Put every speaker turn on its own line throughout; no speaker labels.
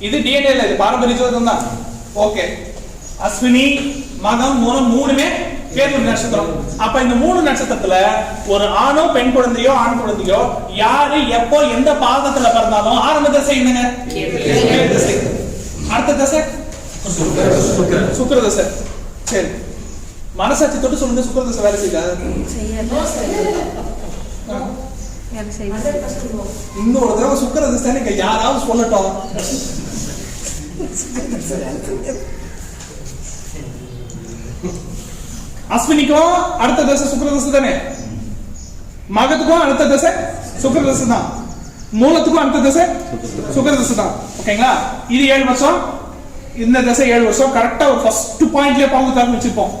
இது டிஎன்ஏல இது பாரம்பரிய ஜோதிடம் தான். ஓகே அஸ்வினி மகம் மூலம் மூணுமே கேது நட்சத்திரம். அப்ப இந்த மூணு நட்சத்திரத்துல ஒரு ஆணோ பெண் குழந்தையோ ஆண் குழந்தையோ யாரு எப்போ எந்த பாதத்துல பிறந்தாலும் ஆரம்ப தசை என்னங்க? தசை. அடுத்த தசை? சுக்கிர தசை சரி மனசாட்சி தொட்டு சொல்லுங்க சுக்கிர தசை வேலை இன்னொரு தடவை சுக்கிர தசை யாராவது சொல்லட்டும். அஸ்வினிக்கும் அடுத்த தசை சுக்கிர தசை தானே? மகத்துக்கும் அடுத்த தசை சுக்கிர தசை தான். மூலத்துக்கும் அடுத்த தசை சுக்கிர தசை தான். ஓகேங்களா? இது ஏழு வருஷம். இந்த தசை ஏழு வருஷம். கரெக்டா ஒரு ஃபர்ஸ்ட் பாயிண்ட்லயே பாம்பு தாக்கு வச்சிருப்போம்.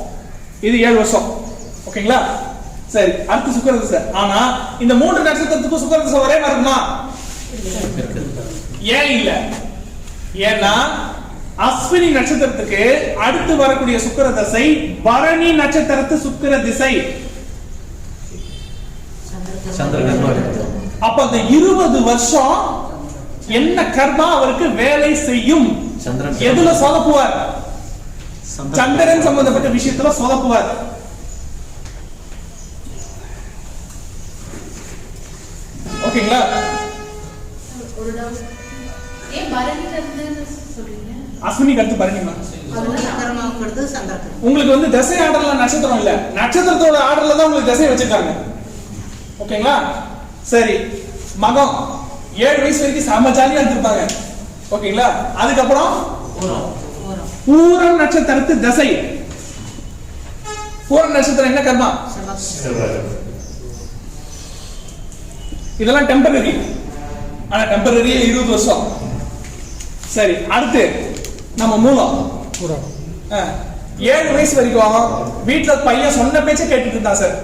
இது ஏழு வருஷம். ஓகேங்களா? சரி அடுத்து சுக்கிர தசை. ஆனா இந்த மூன்று நட்சத்திரத்துக்கும் சுக்கிர தசை ஒரே மாதிரி இருக்குமா? ஏன் இல்ல? ஏன்னா அஸ்வினி நட்சத்திரத்துக்கு அடுத்து வரக்கூடிய சுக்கிர தசை பரணி நட்சத்திரத்து சுக்கிர திசை. அப்ப அந்த இருபது வருஷம் என்ன கர்மா அவருக்கு வேலை செய்யும்?
சந்திரன்
எதுல சொதப்புவார்? சந்திரன் சம்பந்தப்பட்ட விஷயத்துல சொதப்புவார். ஓகேங்களா? அஸ்வினிக்கு அடுத்து பரணிமா உங்களுக்கு வந்து திசை ஆர்டர்ல நட்சத்திரம் இல்ல. நட்சத்திரத்தோட ஆர்டர்ல தான் உங்களுக்கு திசை வச்சிருக்காங்க. ஓகேங்களா? சரி. மகம். ஏழு வயசு வரைக்கும் ஜாலியா இருந்திருப்பாங்க. ஓகேங்களா? அதுக்கப்புறம்? பூரம். நட்சத்திரத்து திசை. பூரம் நட்சத்திரம் என்ன கர்மா? இதெல்லாம் டெம்பரரி ஆனா டெம்பரரியே இருபது வருஷம். சரி அடுத்து நம்ம மூலம். ஏழு வயசு வரைக்கும் வீட்ல பையன் சொன்ன பேச்ச கேட்டுட்டு இருந்தான் சார்.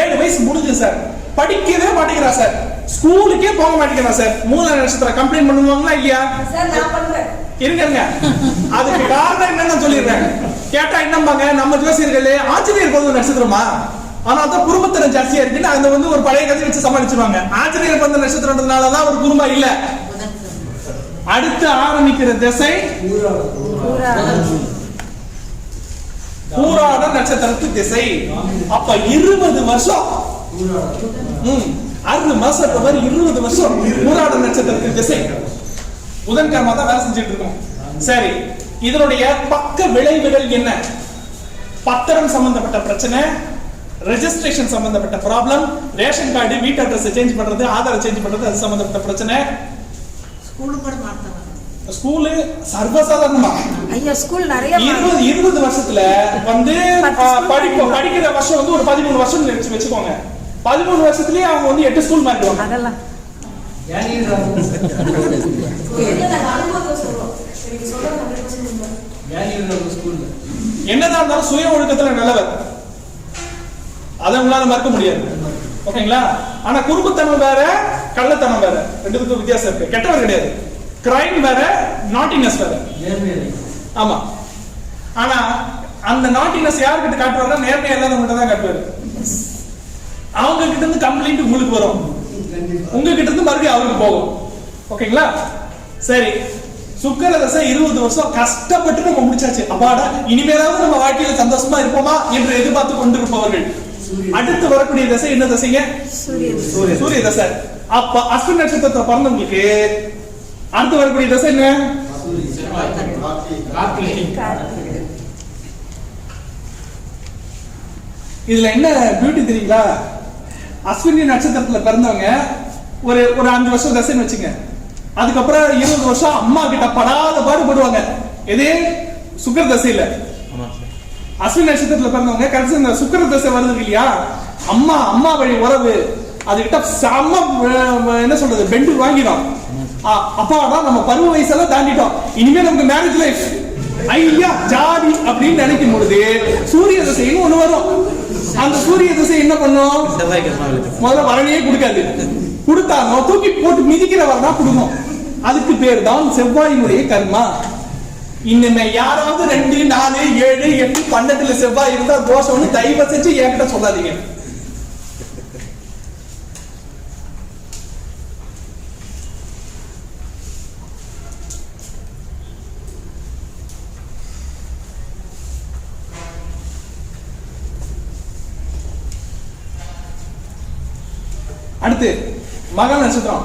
ஏழு வயசு முடிஞ்சு சார். படிக்கவே மாட்டேங்கிறா சார். ஸ்கூலுக்கே போக மாட்டேங்கிறா சார். மூல நட்சத்திரம் கம்ப்ளைண்ட் பண்ணுவாங்களா இல்லையா? இருங்க. அதுக்கு காரணம் என்னன்னு சொல்லிடுறேன். கேட்டா என்னம்பாங்க? நம்ம ஜோசியர்களே ஆஞ்சநேயர் பிறந்த நட்சத்திரமா? ஆனா அது குடும்பத்தினம் ஜாஸ்தியா இருக்குன்னு அந்த வந்து ஒரு பழைய கதை வச்சு சமாளிச்சிருவாங்க. ஆஞ்சநேயர் பிறந்த நட்சத்திரம்ன்றதுனாலதான் ஒரு குடும்பம் இல்ல. அடுத்து ஆரம்பிக்கிற திசை பூராட நட்சத்திரத்து திசை. அப்ப இருபது வருஷம். அறுபது ஆறு மாசம் மாதிரி இருபது வருஷம் பூராட நட்சத்திரத்து திசை. புதன்கிழமை தான் வேலை செஞ்சுட்டு இருக்கோம். சரி இதனுடைய பக்க விளைவுகள் என்ன? பத்திரம் சம்பந்தப்பட்ட பிரச்சனை. ரெஜிஸ்ட்ரேஷன் சம்பந்தப்பட்ட ப்ராப்ளம் ரேஷன் கார்டு வீட்டு அட்ரஸ் சேஞ்ச் பண்றது ஆதார் சேஞ்ச் பண்றது அது சம்பந்தப்பட்ட பிரச்சனை. ஸ்கூலு சர்வசாதாரணமா.
ஐயா ஸ்கூல் நிறைய
இருபது இருபது வருஷத்துல வந்து படிப்பு. படிக்கிற வருஷம் வந்து ஒரு பதிமூணு வருஷம் வச்சு வச்சுக்கோங்க. பதிமூணு வருஷத்துலயே அவங்க வந்து எட்டு ஸ்கூல் மாறிடுவாங்க
அதெல்லாம்.
என்னதான் இருந்தாலும் சுய ஒழுக்கத்துல நல்லவர். அதை உங்களால மறுக்க முடியாது. ஓகேங்களா? ஆனா குறும்புத்தனம் வேற கள்ளத்தனம் வேற. ரெண்டுத்துக்கும் வித்தியாசம் இருக்கு. கெட்டவர் கிடையாது. கிரைம் வேற நாட்டினஸ் வேற. ஆமா. ஆனா அந்த நாட்டினஸ் யார்கிட்ட காட்டுவாருன்னா நேர்மையா இல்லாதவங்ககிட்ட தான் காட்டுவாரு. அவங்க கிட்ட இருந்து கம்ப்ளைண்ட் உங்களுக்கு வரும். உங்க கிட்ட இருந்து மறுபடியும் அவருக்கு போகும். ஓகேங்களா? சரி. சுக்கர தசை இருபது வருஷம் கஷ்டப்பட்டு நம்ம முடிச்சாச்சு. அப்பாடா இனிமேலாவது நம்ம வாழ்க்கையில சந்தோஷமா இருப்போமா என்று எதிர்பார்த்து கொண்டிருப்பவர்கள். அடுத்து வரக்கூடிய தசை என்ன தசைங்க?
சூரியன்.
சூரிய தசை. அப்ப அஸ்வின் நட்சத்திரத்தை பிறந்தவங்களுக்கு அடுத்து வரக்கூடிய தசை என்ன? இதுல என்ன பியூட்டி தெரியுங்களா? அஸ்வினி நட்சத்திரத்துல பிறந்தவங்க ஒரு ஒரு அஞ்சு வருஷம் தசைன்னு வச்சுங்க. அதுக்கப்புறம் இருபது வருஷம் அம்மா கிட்ட படாத பாடுபடுவாங்க எது? சுக்கர தசையில. அஸ்வின் நட்சத்திரத்துல பிறந்தவங்க கடைசி இந்த சுக்கர தசை வருது இல்லையா? அம்மா அம்மா வழி உறவு. அதுகிட்ட செம்ம என்ன சொல்றது பெண்டு வாங்கிடும் அப்பாடா நம்ம பருவ வயசெல்லாம் தாண்டிட்டோம். இனிமே நமக்கு மேரேஜ் லைஃப் ஐயா ஜாதி அப்படின்னு நினைக்கும் பொழுது சூரிய தசைன்னு ஒண்ணு வரும். அந்த சூரிய திசை என்ன பண்ணும்? முதல்ல வரணையே கொடுக்காது. கொடுத்தாலும் தூக்கி போட்டு மிதிக்கிறவர் தான் கொடுக்கும். அதுக்கு பேர் தான் செவ்வாயினுடைய கர்மா. இன்னும் யாராவது ரெண்டு நாலு ஏழு எட்டு பன்னெண்டுல செவ்வாய் இருந்தா தோஷம் ஒண்ணு தயவு செஞ்சு என்கிட்ட சொல்லாதீங்க. அடுத்து மகன் நட்சத்திரம்.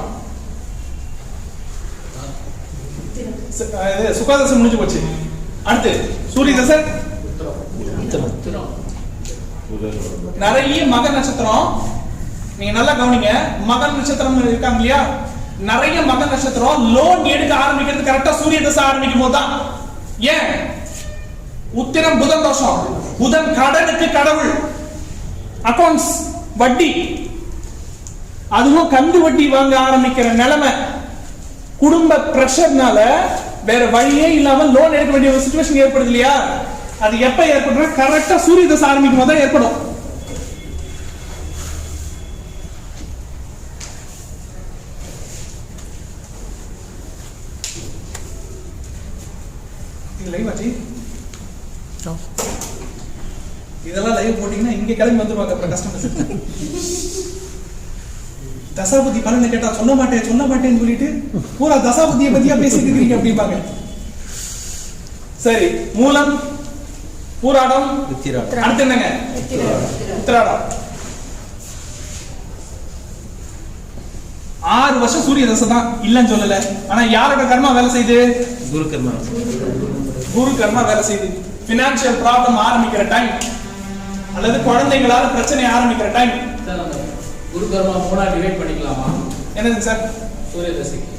சு- சுகாதசை முடிஞ்சு போச்சு. அடுத்து சூரிய தசை நிறைய மக நட்சத்திரம். நீங்க நல்லா கவனிங்க. மக நட்சத்திரம் இருக்காங்க இல்லையா? நிறைய மக நட்சத்திரம் லோன் எடுக்க ஆரம்பிக்கிறது கரெக்டா சூரிய தசை ஆரம்பிக்கும் போது தான் ஏன்? உத்திரம் புதன் தோஷம். புதன் கடனுக்கு கடவுள். அக்கௌண்ட்ஸ் வட்டி. அதுவும் கந்து வட்டி வாங்க ஆரம்பிக்கிற நிலைமை. குடும்ப பிரஷர்னால வேற வழியே இல்லாம லோன் எடுக்க வேண்டிய ஒரு சுச்சுவேஷன் ஏற்படுது இல்லையா? அது எப்ப ஏற்படும் கரெக்டா சூரிய தசை ஆரம்பிக்கும் போது ஏற்படும். இதெல்லாம் லைவ் போட்டீங்கன்னா இங்க கிளம்பி வந்துருவாங்க அப்புறம் கஸ்டமர்ஸ் தசாபுத்தி பலனை கேட்டா சொல்ல மாட்டேன் சொல்ல மாட்டேன்னு சொல்லிட்டு பூரா தசாபுத்தியை பத்தியா பேசிட்டு இருக்கீங்க அப்படிம்பாங்க. சரி மூலம் பூராடம்
உத்திராடம்
அடுத்து என்னங்க? உத்திராடம் ஆறு வருஷம் சூரிய தசை தான் இல்லைன்னு சொல்லல. ஆனா யாரோட கர்மா வேலை செய்யுது?
குரு கர்மா
குரு கர்மா வேலை செய்யுது. பினான்சியல் ப்ராப்ளம் ஆரம்பிக்கிற டைம் அல்லது குழந்தைங்களால பிரச்சனை ஆரம்பிக்கிற டைம்
குரு கர்மா மூணா டிவைட் பண்ணிக்கலாமா?
என்னது சார்?
சூரிய தசைக்கு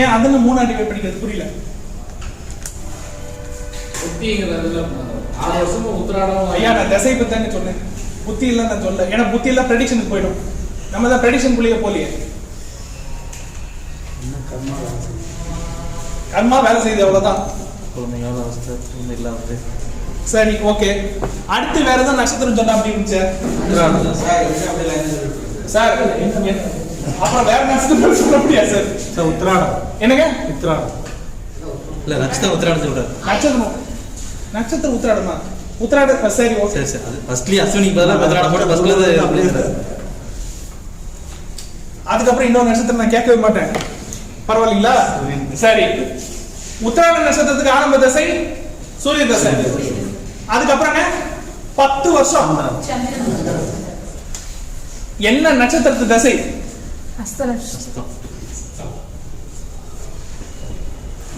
ஏன் அதுன்னு மூணா டிவைட் பண்ணிக்கிறது புரியல?
புத்திங்கிறதுல ஆறு வருஷமா உத்திராடம்
ஐயா நான் திசை பத்தி தாங்க சொன்னேன். புத்தி இல்ல நான் சொல்ல ஏன்னா புத்தி எல்லாம் ப்ரெடிக்ஷனுக்கு போயிடும். நம்ம தான் ப்ரெடிக்ஷன் குள்ளேயே போலியே. கர்மா வேலை செய்யுது? அவ்வளவுதான்.
குழந்தைங்களோட அவஸ்தை குழந்தை இல்லாத
சரி ஓகே அடுத்து வேற ஏதாவது நட்சத்திரம் சொன்னா அப்படி இருந்துச்சு? சார் அப்புறம் வேற நட்சத்திரம் சொல்ல முடியாது சார்.
சார் உத்திராடம்.
என்னங்க?
உத்திராடம்.
இல்ல நட்சத்திரம் உத்திராடம் சொல்றாரு.
நட்சத்திரம் நட்சத்திரம் உத்திராடமா? உத்திராட சரி ஓகே
சரி சரி அது ஃபர்ஸ்ட்லி அஸ்வினிக்கு பதிலாக உத்திராடம் போட்டு ஃபர்ஸ்ட்ல இருந்து
அதுக்கப்புறம் இன்னொரு நட்சத்திரம் நான் கேட்கவே மாட்டேன். பரவாயில்லைங்களா? சரி. உத்திராட நட்சத்திரத்துக்கு ஆரம்ப தசை. சூரிய தசை. அதுக்கப்புறங்க பத்து வருஷம். என்ன நட்சத்திரத்து தசை?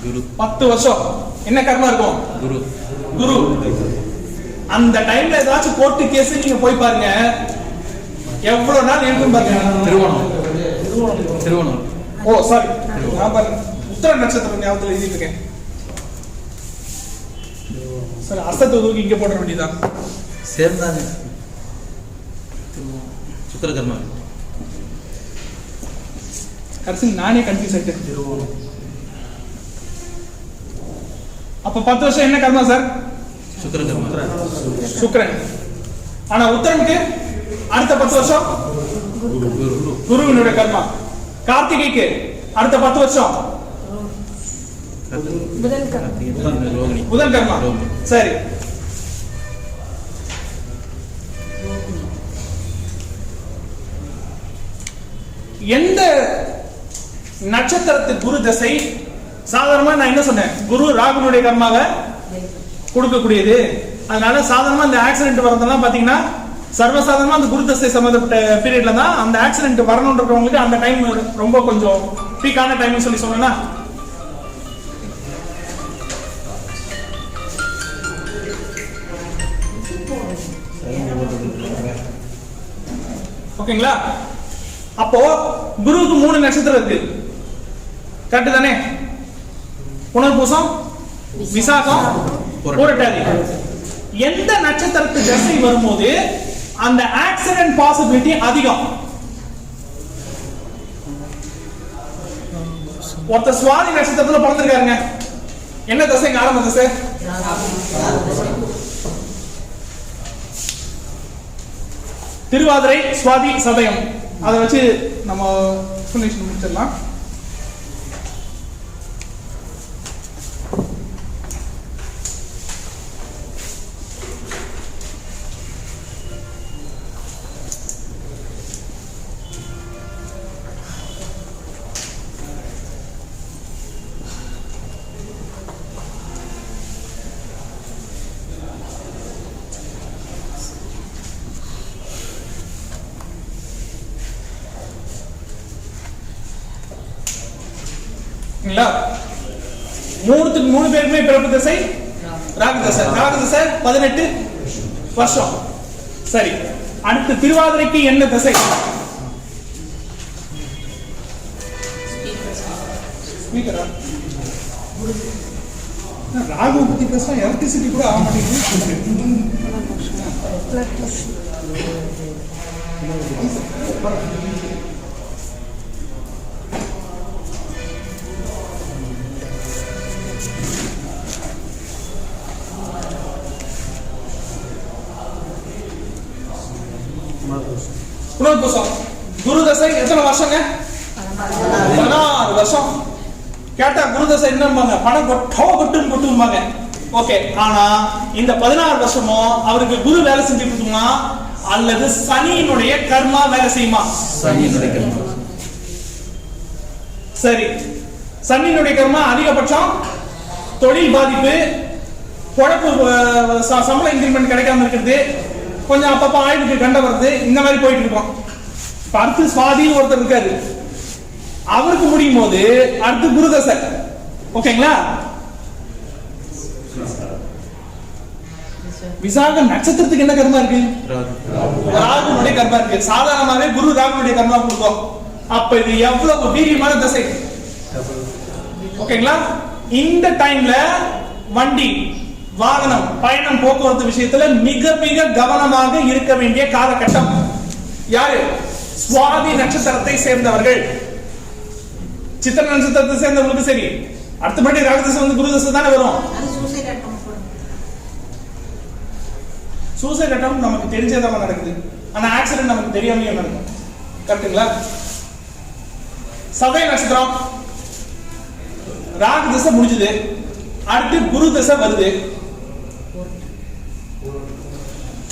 குரு.
பத்து வருஷம். என்ன கர்மா இருக்கும்?
குரு.
குரு. அந்த டைம்ல ஏதாச்சும் கோர்ட்டு கேஸ் நீங்க போய் பாருங்க. எவ்வளவு நாள் இருக்கும் பாருங்க.
திருவோணம் திருவோணம்
ஓ சாரி நான் பாருங்க. உத்தர நட்சத்திரம் ஞாபகத்தில் எழுதிட்டு இருக்கேன். சார் அஸ்தத்தை தூக்கி இங்க போட வேண்டியதான்
சேர்ந்தாங்க. திருவோணம். சுக்கிர கர்மா
கடைசி நானே கன்ஃபியூஸ் ஆயிட்டேன். அப்ப பத்து வருஷம் என்ன கர்மா சார்?
சுக்கிர கர்மா
சுக்கிரன். ஆனா உத்தரனுக்கு அடுத்த பத்து வருஷம்
குரு.
குருவினுடைய கர்மா. கார்த்திகைக்கு அடுத்த பத்து வருஷம்.
புதன் கர்மா.
சரி. எந்த நட்சத்திரத்து குரு தசை? சாதாரணமா நான் என்ன சொன்னேன்? குரு ராகுனுடைய கர்மாவை கொடுக்கக்கூடியது. அதனால சாதாரணமா அந்த ஆக்சிடென்ட் வரதெல்லாம் பாத்தீங்கன்னா சர்வசாதாரணமா அந்த குரு தசை சம்பந்தப்பட்ட பீரியட்ல தான் அந்த ஆக்சிடென்ட் வரணுன்றவங்களுக்கு அந்த டைம் ரொம்ப கொஞ்சம் பீக்கான டைம்னு சொல்லி சொன்னா ஓகேங்களா? அப்போ குருவுக்கு மூணு நட்சத்திரம் இருக்கு. கரெக்ட் தானே? புனர்பூசம் விசாகம் புரட்டாதி. எந்த நட்சத்திரத்து தசை வரும்போது அந்த ஆக்சிடென்ட் பாசிபிலிட்டி அதிகம்? ஒருத்தர் சுவாதி நட்சத்திரத்துல பிறந்திருக்காருங்க. என்ன தசைங்க ஆரம்ப தசை? திருவாதிரை சுவாதி சதயம். அதை வச்சு நம்ம எக்ஸ்பிளேஷன் முடிச்சிடலாம். இல்லைங்களா மூணுத்துக்கு மூணு பேருக்குமே பிறப்பு திசை? ராகு தசை. ராகு தசை பதினெட்டு வருஷம். சரி. அடுத்து திருவாதிரைக்கு என்ன திசை? ராகு பத்தி பேசினா எலக்ட்ரிசிட்டி கூட ஆக மாட்டேங்குது புனர்பூசம் குரு தசை எத்தனை வருஷங்க? பதினாறு வருஷம். கேட்டா குரு தசை என்னம்பாங்க? பணம் கொட்டோ கொட்டுன்னு கொட்டும்பாங்க. ஓகே ஆனா இந்த பதினாறு வருஷமும் அவருக்கு குரு வேலை செஞ்சுட்டு இருக்குமா அல்லது சனியினுடைய கர்மா வேலை செய்யுமா?
சனியினுடைய கர்மா.
சரி. சனியினுடைய கர்மா அதிகபட்சம். தொழில் பாதிப்பு. ச- சம்பள இன்கிரிமெண்ட் கிடைக்காம இருக்கிறது. கொஞ்சம் அப்பப்போ ஆயுளுக்கு கண்ட வருது இந்த மாதிரி போயிட்டு இருக்கோம் இப்ப அடுத்து சுவாதின்னு ஒருத்தர் இருக்காரு. அவருக்கு முடியும் போது அடுத்து குருதசை. ஓகேங்களா? விசாக நட்சத்திரத்துக்கு என்ன கர்மா இருக்கு? ராகுனுடைய கர்மா இருக்கு. சாதாரணமாவே குரு ராகுனுடைய கர்மா கொடுக்கும் அப்ப இது எவ்வளவு வீரியமான தசை? ஓகேங்களா? இந்த டைம்ல வண்டி வாகனம் பயணம் போக்குவரத்து விஷயத்துல மிக மிக கவனமாக இருக்க வேண்டிய காலகட்டம். யாரு? சுவாதி நட்சத்திரத்தை சேர்ந்தவர்கள். சித்திர நட்சத்திரத்தை சேர்ந்தவங்களுக்கு சரி. அடுத்தபடி ராகதசை வந்து குரு தசை தானே வரும்.
சூசைட் அட்டம்
நமக்கு தெரிஞ்சதான் நடக்குது. ஆனா ஆக்சிடென்ட் நமக்கு தெரியாமலே நடக்கும். கரெக்ட்டுங்களா? சதய நட்சத்திரம். ராகு திசை முடிஞ்சது. அடுத்து குரு திசை வருது.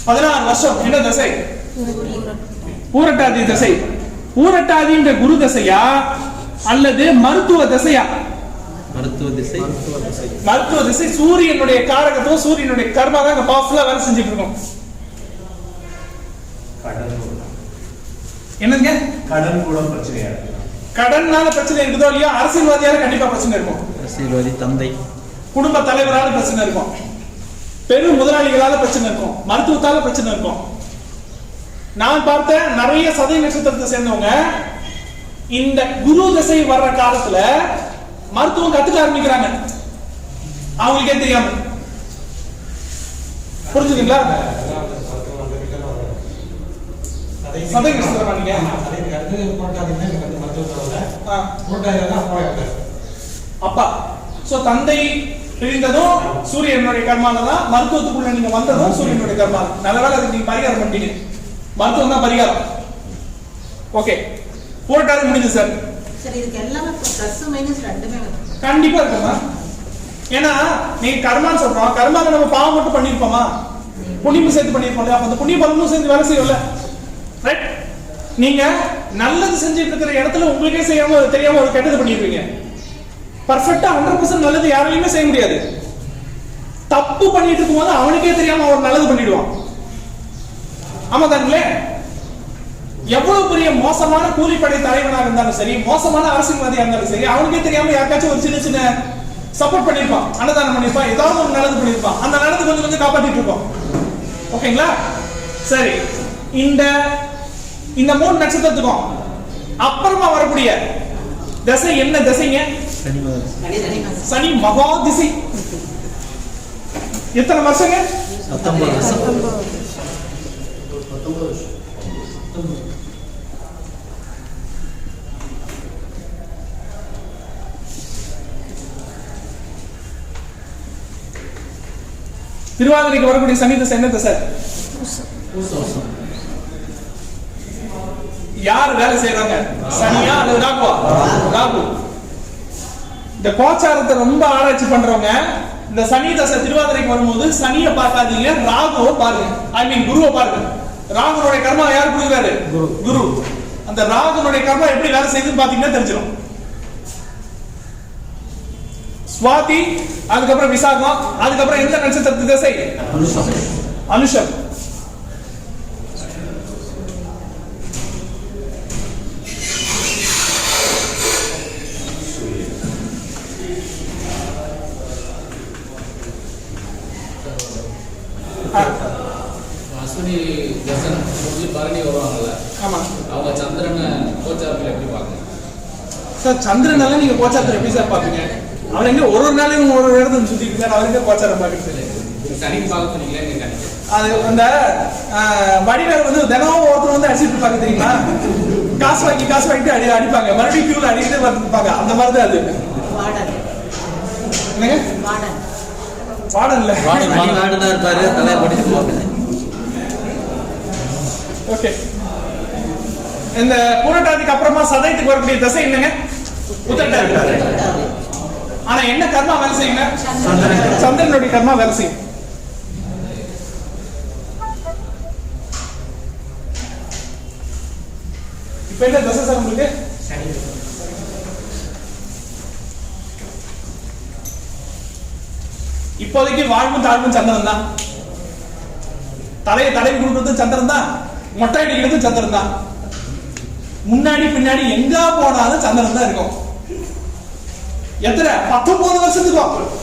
பதினாறு வருஷம் என்ன திசை? பூரட்டாதி திசை. பூரட்டாதின்ற குரு திசையா அல்லது மருத்துவ திசையா?
மருத்துவ திசை.
மருத்துவ திசை சூரியனுடைய காரகத்துவம் சூரியனுடைய கர்மா தான் பவர்ஃபுல்லா வேலை செஞ்சுட்டு இருக்கும். என்னங்க?
கடன் கூட பிரச்சனையா
கடன்னால பிரச்சனை இருக்குதோ இல்லையோ அரசியல்வாதியால கண்டிப்பா பிரச்சனை இருக்கும்.
அரசியல்வாதி தந்தை.
குடும்ப தலைவரால பிரச்சனை இருக்கும். பெரும் முதலாளிகளால பிரச்சனை இருக்கும். மருத்துவத்தால பிரச்சனை இருக்கும். நான் பார்த்த நிறைய சதய நட்சத்திரத்தை சேர்ந்தவங்க இந்த குரு திசை வர்ற காலத்துல மருத்துவம் கத்துக்க ஆரம்பிக்கிறாங்க. அவங்களுக்கே தெரியாம. புரிஞ்சுதுங்களா? சதய நட்சத்திரமா ஆ. அப்பா. சோ தந்தை பிரிந்ததும் சூரியனுடைய கர்மால தான் மருத்துவத்துக்குள்ள நீங்க வந்ததும் சூரியனுடைய கர்மா நல்ல அதுக்கு நீங்க பரிகாரம் பண்ணிட்டீங்க. மருத்துவம் தான் பரிகாரம். ஓகே போராட்டம் முடிஞ்சு சார் கண்டிப்பா இருக்குமா ஏன்னா நீங்க கர்மான்னு சொல்றோம். கர்மாவை நம்ம பாவம் மட்டும் பண்ணிருப்போமா புண்ணியம் சேர்த்து பண்ணிருப்போம் அப்ப அந்த புண்ணிய பலனும் சேர்ந்து வேலை செய்யும்ல. ரைட் நீங்க நல்லது செஞ்சுட்டு இருக்கிற இடத்துல உங்களுக்கே செய்யாம தெரியாம ஒரு கெட்டது பண்ணிருப்பீங்க பர்ஃபெக்டா ஹண்ட்ரட் பர்சன்ட் நல்லது யாராலையுமே செய்ய முடியாது. தப்பு பண்ணிட்டு இருக்கும்போது அவனுக்கே தெரியாம அவர் நல்லது பண்ணிடுவான். ஆமா தானுங்களே? எவ்வளவு பெரிய மோசமான கூலிப்படை தலைவனாக இருந்தாலும் சரி மோசமான அரசியல்வாதியா இருந்தாலும் சரி அவனுக்கே தெரியாம யாருக்காச்சும் ஒரு சின்ன சின்ன சப்போர்ட் பண்ணிருப்பான் அன்னதானம் பண்ணிருப்பான் ஏதாவது ஒரு நல்லது பண்ணிருப்பான் அந்த நல்லது கொஞ்சம் கொஞ்சம் காப்பாத்திட்டு இருப்போம் ஓகேங்களா? சரி. இந்த இந்த மூணு நட்சத்திரத்துக்கும் அப்புறமா வரக்கூடிய திசை என்ன திசைங்க?
சனி
மகா திசை. எத்தனை வருஷங்க? திருவாதிரைக்கு வரக்கூடிய சனி திசை என்ன திசை? யார் வேலை செய்யறாங்க சனியா அல்லது ராகுவா? ராகு. இந்த கோச்சாரத்தை ரொம்ப ஆராய்ச்சி பண்றவங்க இந்த சனி தசை திருவாதிரைக்கு வரும்போது சனியை பார்க்காதீங்க ராகுவை பாருங்க. ஐ மீன் குருவை பாருங்க. ராகுனுடைய கர்மா யார் கொடுக்குறாரு குரு. அந்த ராகுனுடைய கர்மா எப்படி வேலை செய்யுதுன்னு பாத்தீங்கன்னா தெரிஞ்சிடும். சுவாதி அதுக்கப்புறம் விசாகம் அதுக்கப்புறம் எந்த நட்சத்திரத்து திசை? அனுஷம்.
பரணி தசன் சொல்லி பரணி வருவாங்கல்ல
ஆமா
அவங்க சந்திரனை கோச்சாரத்தில் எப்படி பார்க்கணும்
சார் சந்திரனால நீங்க கோச்சாரத்தை எப்படி சார் பாப்பீங்க? அவர் எங்க ஒரு ஒரு நாளையும் ஒரு ஒரு இடத்துல சுத்திட்டு இருக்காரு அவருக்கு கோச்சாரம் பாக்குறது அது அந்த வடிவேல் வந்து தினமும் ஒருத்தர் வந்து அடிச்சிட்டு இருப்பாங்க தெரியுமா? காசு வாங்கி காசு வாங்கிட்டு அடி அடிப்பாங்க. மறுபடியும் கியூல அடிக்கிட்டே வந்துருப்பாங்க அந்த மாதிரி தான் அது என்னங்க? பாடல்ல
மணிவாடு தான் இருப்பாரு. தலையை படிச்சு போவாங்க
ஓகே. இந்த பூரட்டாதிக்கு அப்புறமா சதயத்துக்கு வரக்கூடிய தசை என்னங்க? உத்தரட்டாதி ஆனா என்ன கர்மா வேலை செய்யுங்க? சந்திரனுடைய கர்மா வேலை செய்யும். இப்ப என்ன தசை சார் உங்களுக்கு? இப்போதைக்கு வாழ்வும் தாழ்வும் சந்திரன் தான். தலையை தடவி கொடுக்கறது சந்திரன் தான். மொட்டை அடிக்கிறது சந்திரன் தான். முன்னாடி பின்னாடி எங்க போனாலும் சந்திரன் தான் இருக்கும். எத்தனை? பத்தொன்பது வருஷத்துக்கும்